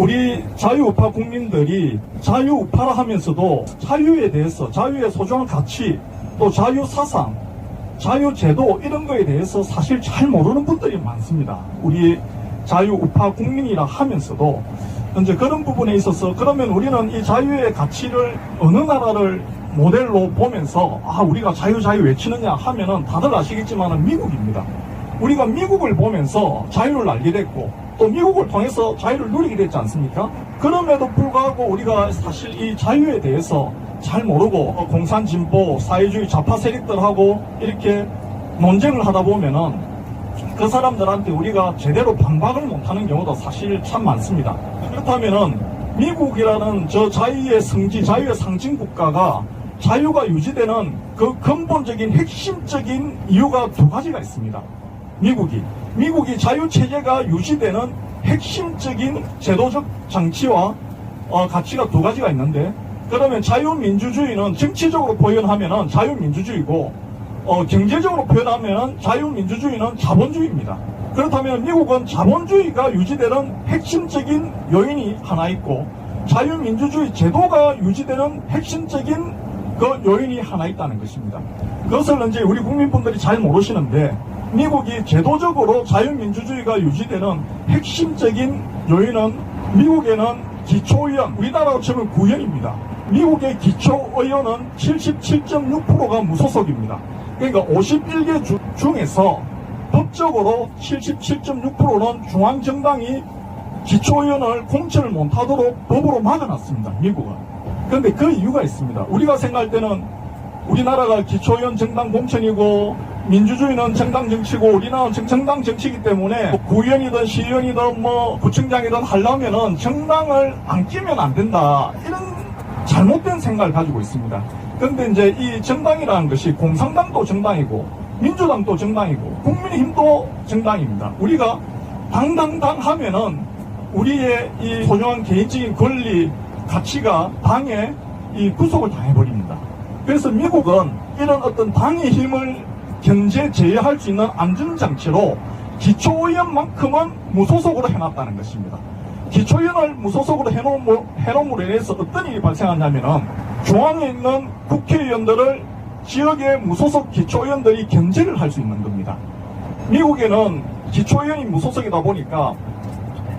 우리 자유우파 국민들이 자유우파라 하면서도 자유에 대해서 자유의 소중한 가치 또 자유사상 자유제도 이런 거에 대해서 사실 잘 모르는 분들이 많습니다. 우리 자유우파 국민이라 하면서도 현재 그런 부분에 있어서 그러면 우리는 이 자유의 가치를 어느 나라를 모델로 보면서 아 우리가 자유 자유 외치느냐 하면은 다들 아시겠지만은 미국입니다. 우리가 미국을 보면서 자유를 알게 됐고 또 미국을 통해서 자유를 누리게 됐지 않습니까? 그럼에도 불구하고 우리가 사실 이 자유에 대해서 잘 모르고 어, 공산 진보 사회주의 좌파 세력들하고 이렇게 논쟁을 하다 보면은 그 사람들한테 우리가 제대로 반박을 못하는 경우도 사실 참 많습니다. 그렇다면은 미국이라는 저 자유의 성지, 자유의 상징 국가가 자유가 유지되는 그 근본적인 핵심적인 이유가 두 가지가 있습니다. 미국이 미국이 자유 체제가 유지되는 핵심적인 제도적 장치와 어, 가치가 두 가지가 있는데 그러면 자유민주주의는 정치적으로 표현하면은 자유민주주의고 어, 경제적으로 표현하면은 자유민주주의는 자본주의입니다. 그렇다면 미국은 자본주의가 유지되는 핵심적인 요인이 하나 있고 자유민주주의 제도가 유지되는 핵심적인 그 요인이 하나 있다는 것입니다. 그것을 이제 우리 국민분들이 잘 모르시는데 미국이 제도적으로 자유민주주의가 유지되는 핵심적인 요인은 미국에는 기초의원, 우리나라로 치면 구현입니다. 미국의 기초의원은 77.6%가 무소속입니다. 그러니까 51개 주, 중에서 법적으로 77.6%는 중앙정당이 기초의원을 공천을 못하도록 법으로 막아놨습니다. 미국은. 그런데 그 이유가 있습니다. 우리가 생각할 때는 우리나라가 기초의원 정당 공천이고 민주주의는 정당 정치고 우리나라는 정- 정당 정치이기 때문에 구의원이든 시의원이든 뭐 구청장이든 하려면은 정당을 안 끼면 안 된다. 이런 잘못된 생각을 가지고 있습니다. 그런데 이제 이 정당이라는 것이 공산당도 정당이고 민주당도 정당이고 국민의힘도 정당입니다. 우리가 당당당 하면은 우리의 이 소중한 개인적인 권리, 가치가 당에 이 구속을 당해버립니다. 그래서 미국은 이런 어떤 당의 힘을 견제 제어할 수 있는 안전장치로 기초의원만큼은 무소속으로 해놨다는 것입니다. 기초위원을 무소속으로 해놓음으로, 인해서 어떤 일이 발생하냐면은 중앙에 있는 국회의원들을 지역의 무소속 기초의원들이 견제를 할 수 있는 겁니다. 미국에는 기초의원이 무소속이다 보니까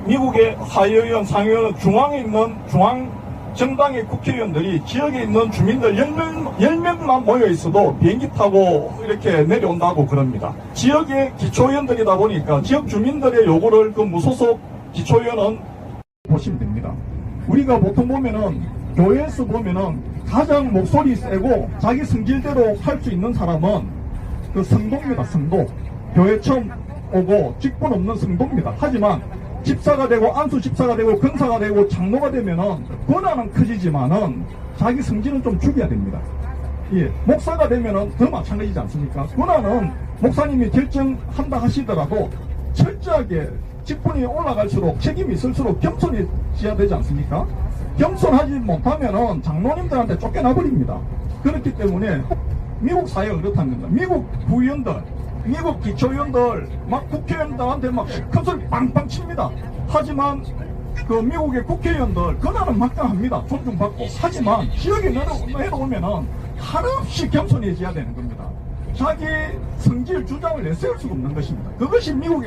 미국의 하의원, 상의원, 중앙에 있는 중앙 정당의 국회의원들이 지역에 있는 주민들 10명, 10명만 모여 있어도 비행기 타고 이렇게 내려온다고 그럽니다. 지역의 기초의원들이다 보니까 지역 주민들의 요구를 그 무소속 기초의원은 보시면 됩니다. 우리가 보통 보면은 교회에서 보면은 가장 목소리 세고 자기 성질대로 할 수 있는 사람은 그 성도입니다. 성도. 교회 처음 오고 직분 없는 성도입니다. 하지만 집사가 되고 안수 집사가 되고 근사가 되고 장로가 되면은 권한은 커지지만은 자기 성질은 좀 죽여야 됩니다. 예, 목사가 되면은 더 마찬가지지 않습니까? 권한은 목사님이 결정한다 하시더라도 철저하게 직분이 올라갈수록 책임이 있을수록 겸손해져야 되지 않습니까? 겸손하지 못하면은 장로님들한테 쫓겨나 버립니다. 그렇기 때문에 미국 사회가 그렇다는 겁니다. 미국 부의원들, 미국 기초의원들, 막 국회의원들한테 막큰 소리 빵빵 칩니다. 하지만 그 미국의 국회의원들 권한은 막강합니다. 존중받고. 하지만 지역에 내려- 내려오면은 한없이 겸손해져야 되는 겁니다. 자기 성질 주장을 내세울 수가 없는 것입니다. 그것이 미국의